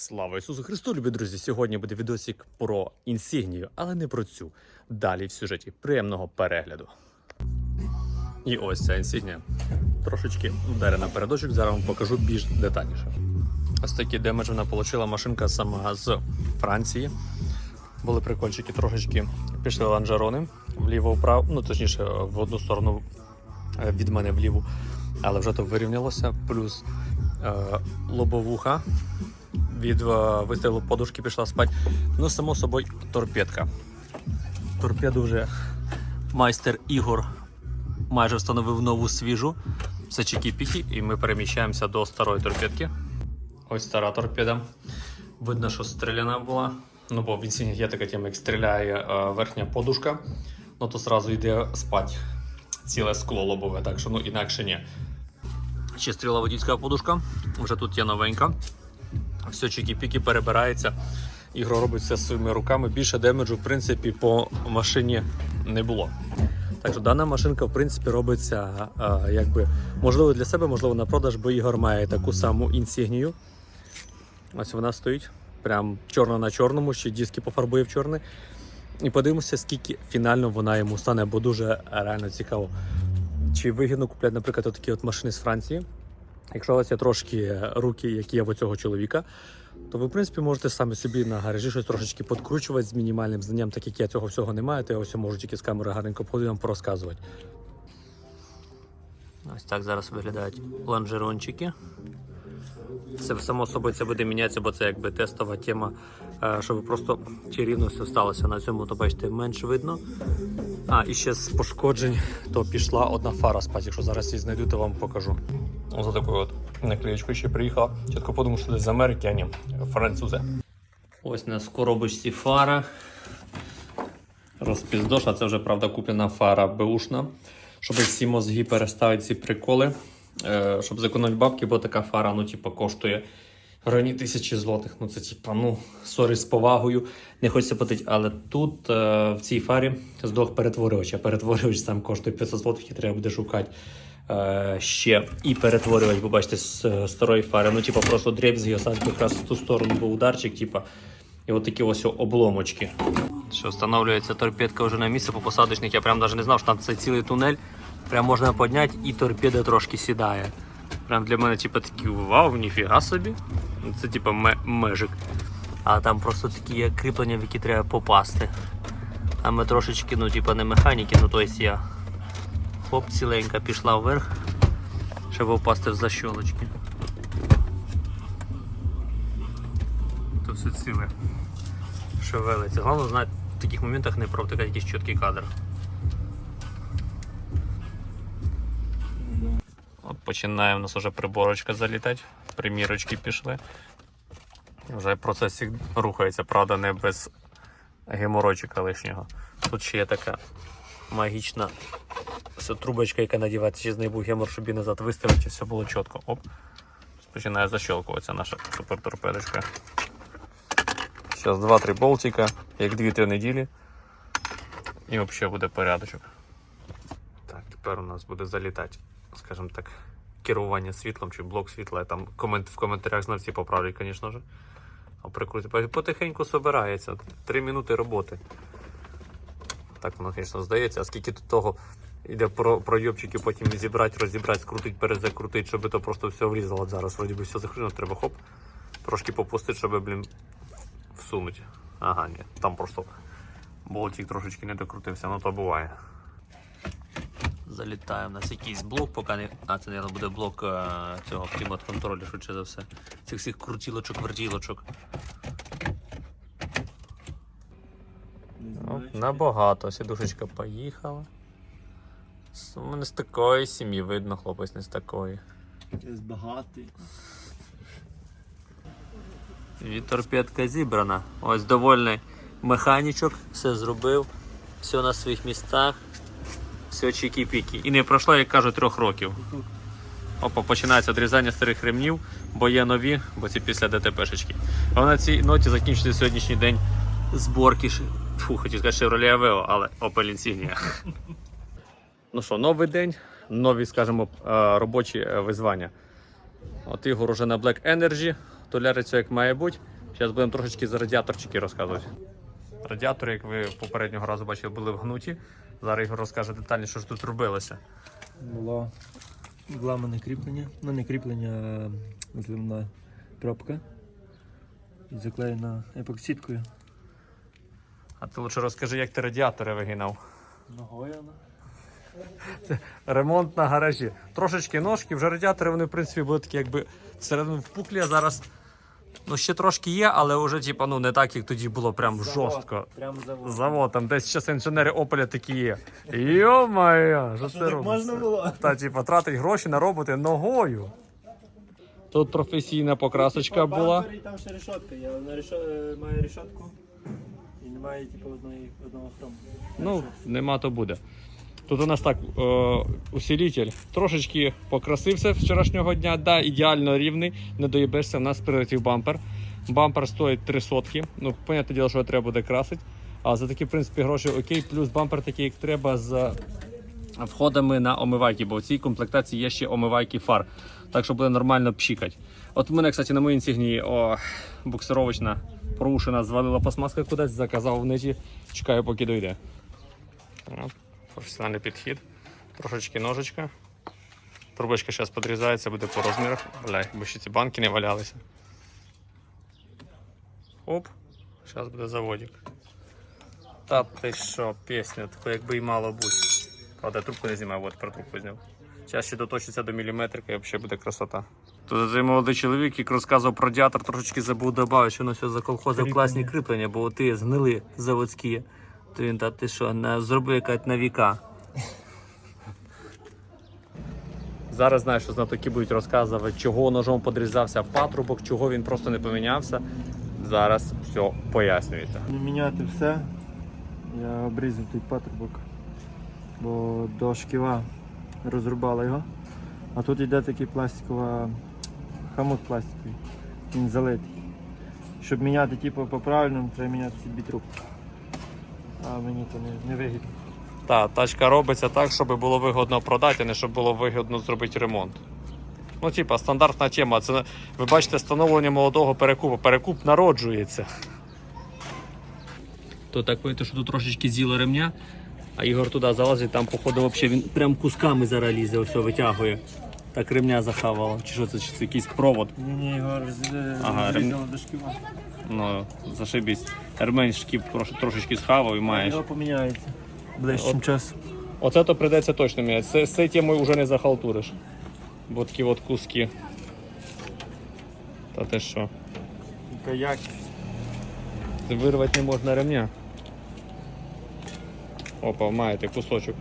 Слава Ісусу Христу, любі друзі! Сьогодні буде відосик про інсігнію, але не про цю. Далі в сюжеті. Приємного перегляду. І ось ця інсігнія. Трошечки вдарена передочок, зараз вам покажу більш детальніше. Ось такий демедж вона отримала машинка сама з Франції. Були прикольчики, трошечки пішли ланжерони вліво-вправо, ну точніше, в одну сторону е, від мене вліву, але вже то вирівнялося. Плюс е, лобовуха від е, вистрілу подушки пішла спати. Ну, само собою, торпедка. Торпеду вже майстер Ігор майже встановив нову свіжу. Все чики-піки, і ми переміщаємося до старої торпедки. Ось стара торпеда. Видно, що стріляна була. Ну, бо в інсігні є така тема, як стріляє е, верхня подушка, ну то зразу йде спати. Ціле скло лобове, так що ну інакше ні. Ще стріла водійська подушка, вже тут є новенька. Все чики-піки перебирається. Ігро робить все своїми руками. Більше демеджу, в принципі, по машині не було. Так що дана машинка, в принципі, робиться а, якби можливо для себе, можливо, на продаж, бо Ігор має таку саму інсігнію. Ось вона стоїть. Прям чорна на чорному, ще диски пофарбує в чорний. І подивимося, скільки фінально вона йому стане, бо дуже реально цікаво. Чи вигідно купляти, наприклад, такі от машини з Франції. Якщо у вас є трошки руки, які є в цього чоловіка, то ви, в принципі, можете самі собі на гаражі щось трошечки подкручувати з мінімальним знанням, так як я цього всього не маю, то я ось можу тільки з камери гарненько обходити вам порозказувати. Ось так зараз виглядають лонжерончики. Це само собою це буде мінятися, бо це якби тестова тема, е, щоб просто чи рівно все сталося. На цьому, то бачите, менш видно. А, і ще з пошкоджень, то пішла одна фара спати. Якщо зараз її знайду, то вам покажу. Ось за такою от наклеєчкою ще приїхала. Чітко подумав, що це з Америки, а ні, французи. Ось на коробочці фара. Розпіздош, а це вже правда куплена фара беушна. Щоб всі мозги переставити ці приколи. Е, щоб зекономити бабки, бо така фара, ну, типу, коштує районі тисячі злотих. Ну, це типа, ну, сорі з повагою, не хочеться платити. Але тут е, в цій фарі здох перетворювач, а перетворювач сам коштує 500 злотих і треба буде шукати е, ще і перетворювач, бо бачите, з старої фари. Ну, типу, просто дребзги, осадки якраз в ту сторону був ударчик, типу, і от такі ось обломочки. Що встановлюється торпедка вже на місце по посадочник. Я прям навіть не знав, що там це цілий тунель. Прям можна підняти і торпеда трошки сідає. Прям для мене, типу, такий вау, ніфіга собі. Це типу ме- межик. А там просто такі є кріплення, в які треба попасти. А ми трошечки, ну, типу, не механіки, ну тобто я. Хоп, ціленька пішла вверх, щоб попасти в защолочки. То все ціле. Шевелиться. Головне знати в таких моментах не провтикати якийсь чіткий кадр. Починає в нас вже приборочка залітати, примірочки пішли. Вже процес рухається, правда, не без геморочика лишнього. Тут ще є така магічна трубочка, яка надівається, чи з неї був гемор, щоб її назад виставити, і все було чітко. Оп. Починає защелкуватися наша суперторпедочка. Зараз 2-3 болтика, як 2-3 неділі. І взагалі буде порядочок. Так, тепер у нас буде залітати, скажімо так, керування світлом чи блок світла. Там комент, в коментарях знавці поправлять, звісно ж. А прикруті. Потихеньку собирається. Три минути роботи. Так воно, звісно, здається, а скільки тут того йде про пройобчики, потім зібрати, розібрати, скрутити, перезакрутити, щоб то просто все влізало. От зараз вроді би все закручено, треба хоп, трошки попустити, щоб, блін, всунути. Ага, ні, там просто болтик трошечки не докрутився, ну то буває. Залітає в нас якийсь блок, поки не. А, це, мабуть, буде блок е, цього клімат-контролю, швидше за все. Цих всіх крутілочок, вертілочок. Ну, набагато. Сідушечка поїхала. З- У мене з такої сім'ї видно, хлопець не з такої. Якийсь багатий. І торпедка зібрана. Ось довольний механічок, все зробив, все на своїх містах, все чікі-пікі. І не пройшло, як кажуть, трьох років. Опа, починається відрізання старих ремнів, бо є нові, бо ці після ДТПшечки. А на цій ноті закінчиться сьогоднішній день зборки. Фу, хотів сказати Chevrolet Aveo, але Opel Insignia. Ну що, новий день, нові, скажімо, е, робочі е, визвання. От Ігор уже на Black Energy, Толяри все як має бути. Зараз будемо трошечки за радіаторчики розказувати. Радіатори, як ви попереднього разу бачили, були вгнуті. Зараз Ігор розкаже детальніше, що ж тут робилося. Було вламане кріплення, ну не кріплення, а зливна пробка. І заклеєна епоксидкою. А ти лучше розкажи, як ти радіатори вигинав. Ногою вона. Ремонт на гаражі. Трошечки ножки, вже радіатори вони, в принципі, були такі, якби всередину впуклі, а зараз ну, ще трошки є, але вже типу, ну, не так, як тоді було, прям жорстко. Прямо завод. Завод, там десь зараз інженери Опеля такі є. Йо-моє, що це робиться? можна було? Та, типу, тратить гроші на роботи ногою. Тут професійна покрасочка була. І там ще решетка є. Вона решо... е, має решетку і немає типу одної, одного хрому. Ну, нема то буде. Тут у нас так, е, усилитель трошечки покрасився вчорашнього дня, да, ідеально рівний, не доїбешся, в нас прилетів бампер. Бампер стоїть 3 сотки. Ну, понятне діло, що треба буде красити. А за такі, в принципі, гроші окей, плюс бампер такий, як треба, з входами на омивайки, бо в цій комплектації є ще омивайки фар. Так що буде нормально пшікати. От в мене, кстати, на моїй інсігнії буксировочна порушена, звалила пластмаска кудись, заказав в неті. Чекаю, поки дойде. Професіональний підхід. Трошечки ножичка. Трубочка зараз підрізається, буде по розмірах. Бля, якби ще ці банки не валялися. Оп, зараз буде заводик. Та ти що, пісня, тако якби і мало бути. Правда, я трубку не знімаю, от про трубку зняв. Зараз ще доточиться до міліметрика і взагалі буде красота. Тут цей молодий чоловік, як розказував про радіатор, трошечки забув додати, що воно все за Кріплення. класні кріплення, бо ти згнили заводські. То він та ти що, на, зроби якась на віка. Зараз знаєш, що знатоки будуть розказувати, чого ножом подрізався патрубок, чого він просто не помінявся. Зараз все пояснюється. Не міняти все. Я обрізав той патрубок, бо до шківа розрубала його. А тут йде такий пластикова хамут пластиковий. Він залитий. Щоб міняти типу, по правильному, треба міняти ці дві трубки. А мені то не, не вигідно. Та, тачка робиться так, щоб було вигодно продати, а не щоб було вигідно зробити ремонт. Ну, типа, стандартна тема. Це ви бачите встановлення молодого перекупу. Перекуп народжується. То так видно, що тут трошечки з'їло ремня, а Ігор туди залазить, там, походу, взагалі він прям кусками зараз лізе, ось витягує. Так ремня захавало. Чи що це, чи це якийсь провод? Ні, ні, роз... Ага, розрізало до шківа. Ну, зашибісь. Ремень шкіп трош, трошечки схавав і маєш. Його поміняється ближчим часом. Оце то прийдеться точно міняти. Це, з цією темою вже не захалтуриш. Бо такі от куски. Та ти що? Якість. Вирвати не можна ремня. Опа, маєте кусочок.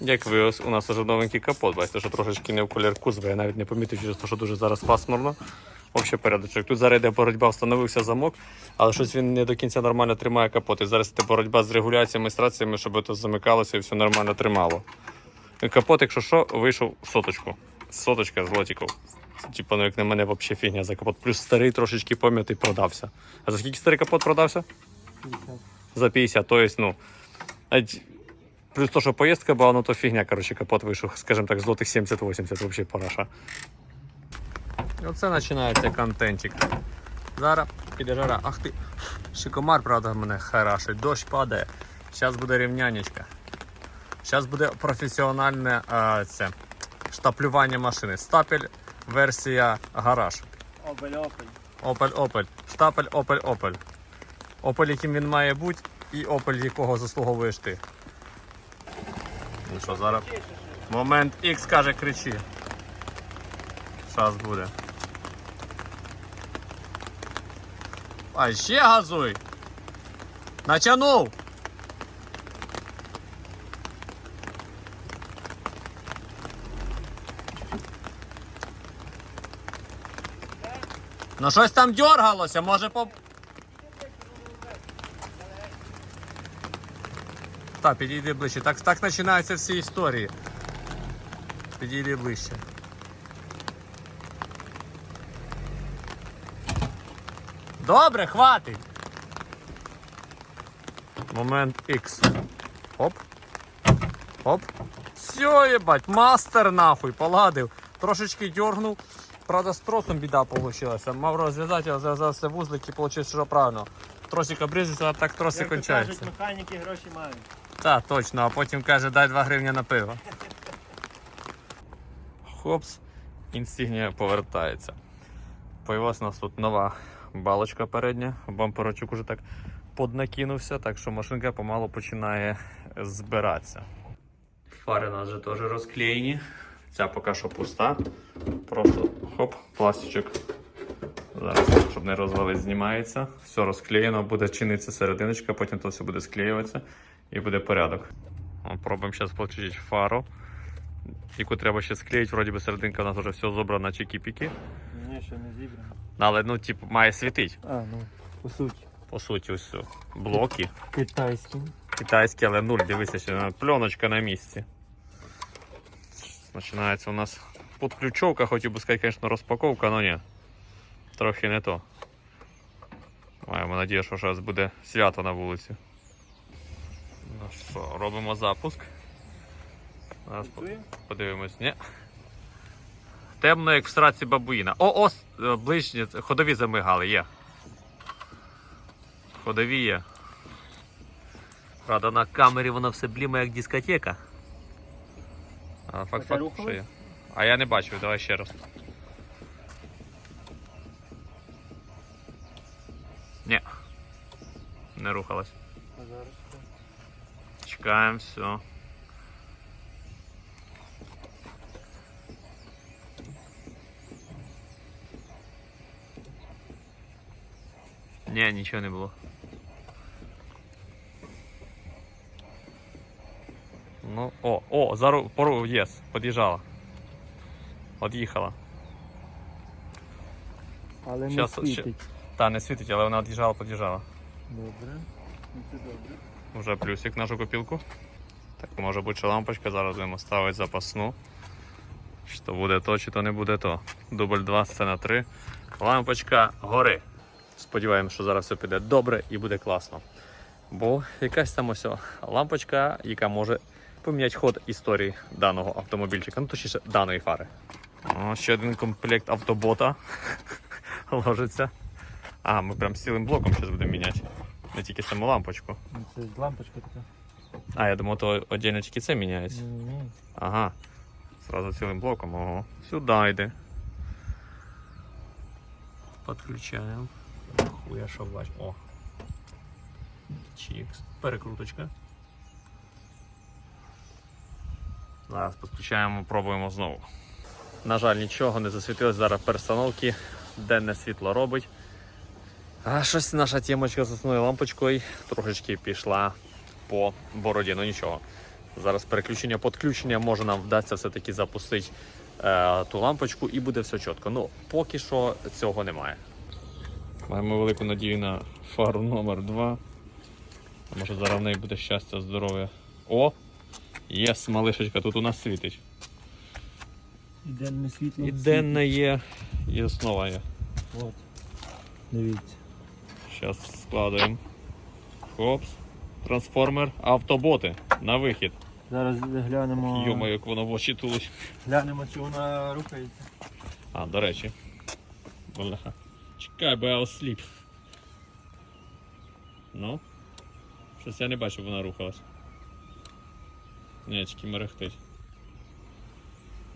Як ви, ось у нас вже новенький капот, бачите, що трошечки не в колір кузова, я навіть не помітив через те, що дуже зараз пасмурно. Взагалі порядочок. Тут зараз йде боротьба, встановився замок, але щось він не до кінця нормально тримає капот. І зараз йде боротьба з регуляціями, страціями, щоб це замикалося і все нормально тримало. Капот, якщо що, вийшов в соточку. Соточка з лотиків. Це, Типа, ну як на мене взагалі фігня за капот. Плюс старий трошечки пом'ятий продався. А за скільки старий капот продався? За 50, то есть, ну. Плюс то, що поїздка була, ну то фігня, коротше, капот вийшов, скажімо так, злотих 70-80, взагалі параша. І оце починається контентик. Зараз піде жара. Ах ти. Ще комар, правда, мене харашить. Дощ падає. Зараз буде рівнянечка. Зараз буде професіональне а, це, штаплювання машини. Стапель версія гараж. Обель-опель. Opel Opel. Штапель Opel Opel. Opel, яким він має бути, і Opel, якого заслуговуєш ти. Ну що, зараз. Момент X каже, кричи. Зараз буде. А ще газуй! Натягнув! Ну щось там дергалося, може по. Так, підійди ближче. Так, так починаються всі історії. Підійди ближче. Добре, хватить. Момент X. Оп. Оп. Все, єбать, мастер нахуй, поладив. Трошечки дьоргнув. Правда, з тросом біда вийшла. Мав розв'язати, а зв'язався вузлик і вийшло, що правильно. Тросик обрізався, а так троси Як то кончаються. кажуть, механіки гроші мають. Так, точно, а потім каже, дай 2 гривні на пиво. Хопс, інсігнія повертається. Появилась у нас тут нова балочка передня, бамперочок уже так поднакинувся, так що машинка помалу починає збиратися. Фари у нас вже теж розклеєні. Ця поки що пуста. Просто хоп, пластичок. Зараз, щоб не розвалить, знімається. Все розклеєно, буде чинитися серединочка, потім то все буде склеюватися і буде порядок. Пробуємо зараз включити фару, яку треба ще склеїти. Вроді би серединка у нас вже все зобрана чики-піки. Ні, ще не зібрано. Але ну, типу, має світити. А, ну, по суті. По суті, ось все. Блоки. Китайський. Китайські, але нуль, дивися, ще пленочка на місці. Починається у нас подключовка, хотів би сказати, звісно, розпаковка, але ні. Трохи не то. Маємо надію, що зараз буде свято на вулиці. Ну що, робимо запуск. Зараз подивимось. Ні. Темно, як в сраці бабуїна. О, о, е, ближні, ходові замигали, є. Ходові є. Правда, на камері воно все блімає як дискотека. А факт факт, що є. А я не бачив, давай ще раз. Ні. Не рухалась. Чекаємо, все. Ні, нічого не було. Ну, о, о, зару, пору, єс, під'їжджала. Од'їхала. Але не Щас- світить. Та, не світить, але вона од'їжджала, під'їжджала. Добре. Ну це добре. Вже плюсик нашу копілку. Так, може бути, що лампочка зараз будемо ставити запасну. То буде то, чи то не буде то. Дубль 2, сцена 3. Лампочка гори. Сподіваємося, що зараз все піде добре і буде класно. Бо якась там ось лампочка, яка може поміняти ход історії даного автомобільчика, ну точніше даної фари. О, ще один комплект автобота ложиться. А, ми прям з цілим блоком зараз будемо міняти. Не тільки саму лампочку. Ну, Це лампочка така. А, я думав, то отдельно тільки це міняється. Ні. Ага. Сразу цілим блоком, ого. Сюди йде. Подключаємо. Хуя бач. О. Чікс. Перекруточка. Зараз підключаємо, пробуємо знову. На жаль, нічого не засвітилось зараз перестановки. Денне світло робить. А щось наша тімочка з основною лампочкою трошечки пішла по бороді. Ну нічого. Зараз переключення, підключення, може нам вдасться все-таки запустити е, ту лампочку і буде все чітко. Ну, поки що цього немає. Маємо велику надію на фару номер 2 А може зараз в неї буде щастя, здоров'я. О! Єс, малишечка, тут у нас світить. І денне світло. І денне є, і основа є. От. Дивіться. Зараз складаємо. Хопс. Трансформер, автоботи на вихід. Зараз глянемо. Йома, як воно в очі тулить. Глянемо, чи вона рухається. А, до речі. Бляха. Чекай, бо я осліп. Ну. Щось я не бачу, вона рухалась. Ні, тільки мерехтить.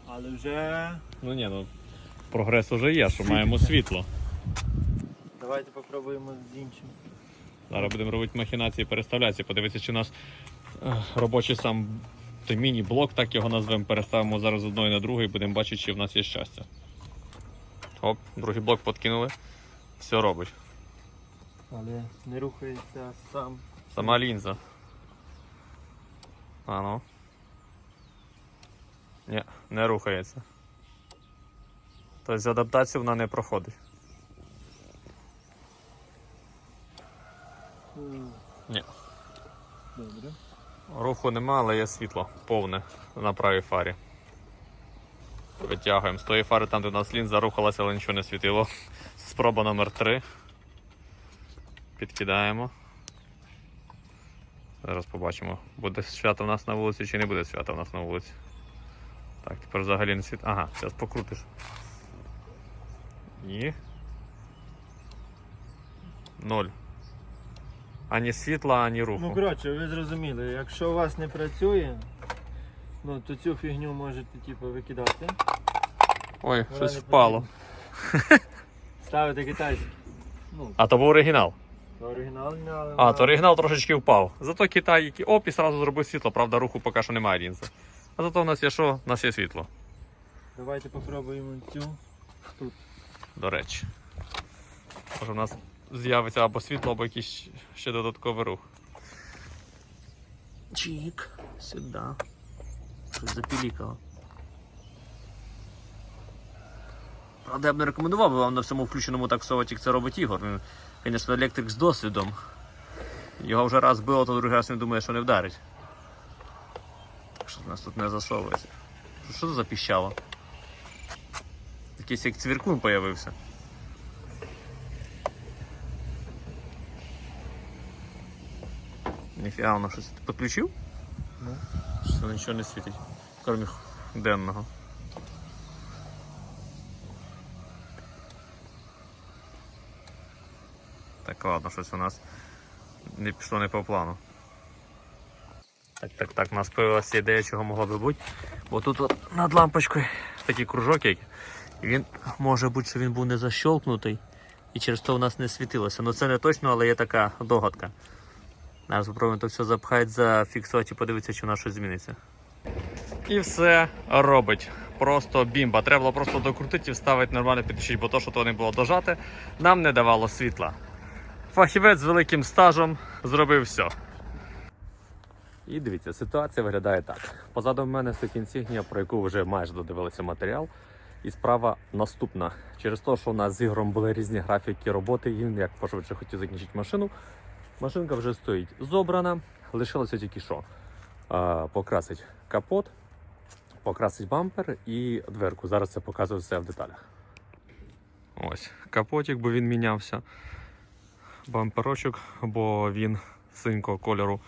Але вже. Ну ні, ну. Прогрес уже є, що маємо світло. Давайте попробуємо з іншим. Зараз будемо робити махінації, переставляції, подивитися, чи у нас е, робочий сам той міні-блок, так його назвемо, переставимо зараз з одної на другу і будемо бачити, чи в нас є щастя. Оп, другий блок подкинули. Все робить. Але не рухається сам. Сама лінза. А ну. Ні, не рухається. Тобто адаптацію вона не проходить. Ні. Добре. Руху нема, але є світло повне на правій фарі. Витягуємо. З тої фари там, де у нас лінза рухалася, але нічого не світило. Спроба номер 3. Підкидаємо. Зараз побачимо, буде свято в нас на вулиці чи не буде свято в нас на вулиці. Так, тепер взагалі не світ. Ага, зараз покрутиш. Ні. Ноль. Ані світла, ані руху. Ну коротше, ви зрозуміли, якщо у вас не працює, ну то цю фігню можете типу, викидати. Ой, Вона щось не впало. Ставити китайський. Ну, А то був оригінал. то оригінальний, але. А, вона- то оригінал трошечки впав. Зато Китай, який оп, і сразу зробив світло. Правда, руху поки що немає лінзи. А зато в нас є що? У нас є світло, Давайте попробуємо цю. до речі. Може в нас з'явиться або світло, або якийсь ще додатковий рух. Чик, сюди. Щось запілікало. Правда, я б не рекомендував вам на всьому включеному таксовати, як це робить Ігор. Він, звісно, електрик з досвідом. Його вже раз било, то другий раз не думає, що не вдарить. Так що в нас тут не засовується. Що це за піщало? Якийсь як цвіркун появився. Ніфіга, воно щось підключив? Ну. Що нічого не світить, крім денного. Так, ладно, щось у нас не пішло не по плану. Так, так, так, у нас появилася ідея, чого могло би бути. Бо тут от над лампочкою такий кружок. І він може бути, що він був не защолкнутий. І через то у нас не світилося. Ну це не точно, але є така догадка. Зараз спробуємо то все запхати, зафіксувати і подивитися, чи у нас щось зміниться. І все робить. Просто бімба. Треба було просто докрутити і вставити нормально підключити, бо то, що то не було дожати, нам не давало світла. Фахівець з великим стажем зробив все. І дивіться, ситуація виглядає так. Позаду в мене стоїть інсігнія, про яку вже майже додивилися матеріал. І справа наступна. Через те, що у нас з ігром були різні графіки роботи, і він як пошвидше хотів закінчити машину. Машинка вже стоїть зобрана. Лишилося тільки що а, покрасить капот, покрасить бампер і дверку. Зараз це показую все в деталях. Ось капотик, бо він мінявся. Бамперочок, бо він синького кольору.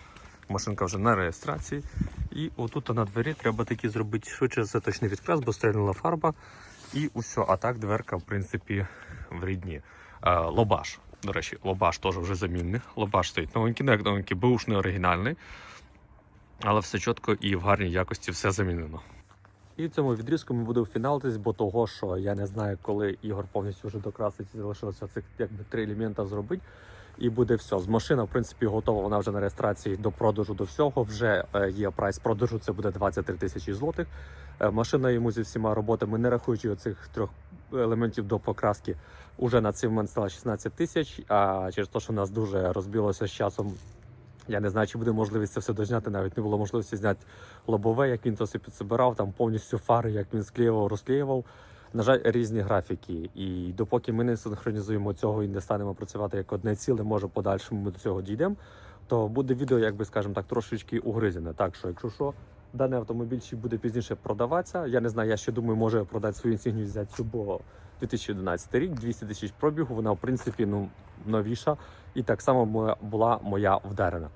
Машинка вже на реєстрації. І отут на двері треба таки зробити швидше заточний відкрас, бо стрельнула фарба. І усе. А так дверка, в принципі, в рідні. Е, лобаш. До речі, лобаш теж вже замінний. Лобаш стоїть новенький, не як новенький, бушний оригінальний. Але все чітко і в гарній якості все замінено. І в цьому відрізку ми будемо фіналитись, бо того, що я не знаю, коли Ігор повністю вже докрасить і залишилося цих якби три елемента зробити. І буде все. З машина, в принципі, готова. Вона вже на реєстрації до продажу до всього. Вже е, є прайс продажу. Це буде 23 тисячі злотих. Е, Машина йому зі всіма роботами, не рахуючи оцих трьох елементів до покраски, уже на цей момент стала 16 тисяч. А через те, що нас дуже розбилося з часом. Я не знаю, чи буде можливість це все дозняти. Навіть не було можливості зняти лобове, як він то все підсобирав, там повністю фари, як він склеював, розклеював. На жаль, різні графіки. І допоки ми не синхронізуємо цього і не станемо працювати як одне ціле, може подальшому ми до цього дійдемо, то буде відео, як би скажемо так, трошечки угризене. Так що, якщо що, даний автомобіль ще буде пізніше продаватися. Я не знаю, я ще думаю, може продати свою інсігнію взяти бо 2011 рік, 200 тисяч пробігу, вона в принципі ну, новіша. І так само була моя вдарена.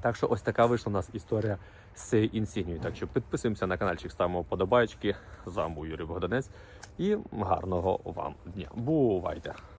Так що ось така вийшла у нас історія з цією. Так що підписуємося на каналчик, ставимо вподобайки. З вами Юрій Богданець. І гарного вам дня. Бувайте!